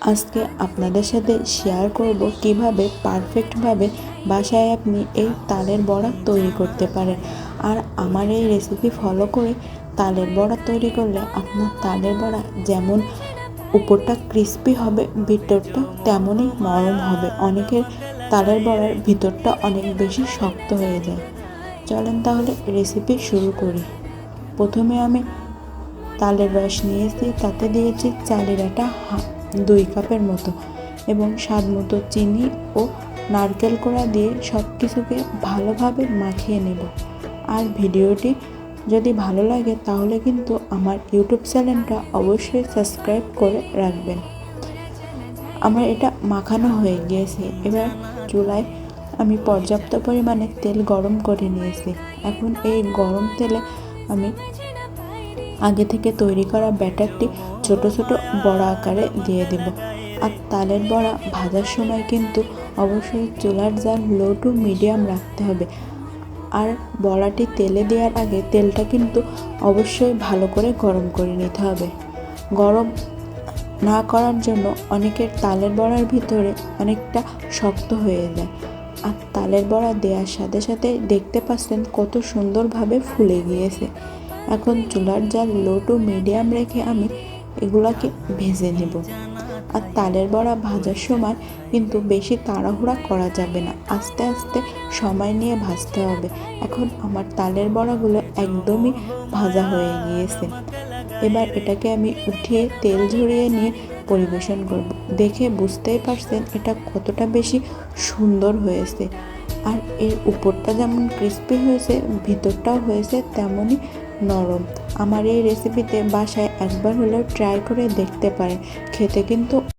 আজকে আপনাদের সাথে শেয়ার করব কীভাবে পারফেক্টভাবে বাসায় আপনি এই তালের বড়া তৈরি করতে পারেন। আর আমার এই রেসিপি ফলো করে তালের বড়া তৈরি করলে আপনার তালের বড়া যেমন উপরটা ক্রিস্পি হবে ভিতরটা তেমনই নরম হবে। অনেকের তালের বড়ার ভিতরটা অনেক বেশি শক্ত হয়ে যায়। চলেন তাহলে রেসিপি শুরু করি। প্রথমে আমি তালের রস নিয়েছি, তাতে দিয়েছি চালের হা- দুই কাপের মতো এবং স্বাদ মতো চিনি ও নারকেল কোড়া দিয়ে সব কিছুকে ভালোভাবে মাখিয়ে নেব। আর ভিডিওটি যদি ভালো লাগে তাহলে কিন্তু আমার ইউটিউব চ্যানেলটা অবশ্যই সাবস্ক্রাইব করে রাখবেন। আমার এটা মাখানো হয়ে গিয়েছে। এবার চুলায় আমি পর্যাপ্ত পরিমাণে তেল গরম করে নিয়েছি। এখন এই গরম তেলে আমি আগে থেকে তৈরি করা ব্যাটারটি ছোট ছোট বড়া আকারে দিয়ে দেব। আর তালের বড়া ভাজার সময় কিন্তু অবশ্যই চুলার জাল লো টু মিডিয়াম রাখতে হবে। আর বড়াটি তেলে দেওয়ার আগে তেলটা কিন্তু অবশ্যই ভালো করে গরম করে নিতে হবে। গরম না করার জন্য অনেকের তালের বড়ার ভিতরে অনেকটা শক্ত হয়ে যায়। আর তালের বড়া দেওয়ার সাথে সাথে দেখতে পাচ্ছেন কত সুন্দরভাবে ফুলে গিয়েছে। এখন চুলার জাল লো টু মিডিয়াম রেখে আমি এগুলাকে ভেজে নেব। আর তালের বড়া ভাজার সময় কিন্তু বেশি তাড়াহুড়া করা যাবে না। আস্তে আস্তে সময় নিয়ে ভাজতে হবে। এখন আমার তালের বড়াগুলো একদমই ভাজা হয়ে গিয়েছে। এবার এটাকে আমি উঠিয়ে তেল ঝরিয়ে নিয়ে পরিবেশন করব। দেখে বুঝতেই পারছেন এটা কতটা বেশি সুন্দর হয়েছে। আর এর উপরটা যেমন ক্রিস্পি হয়েছে, ভিতরটাও হয়েছে, তেমনই নরম। আমার এই রেসিপিতে বাসায় একবার হলেও ট্রাই করে দেখতে পারেন। খেতে কিন্তু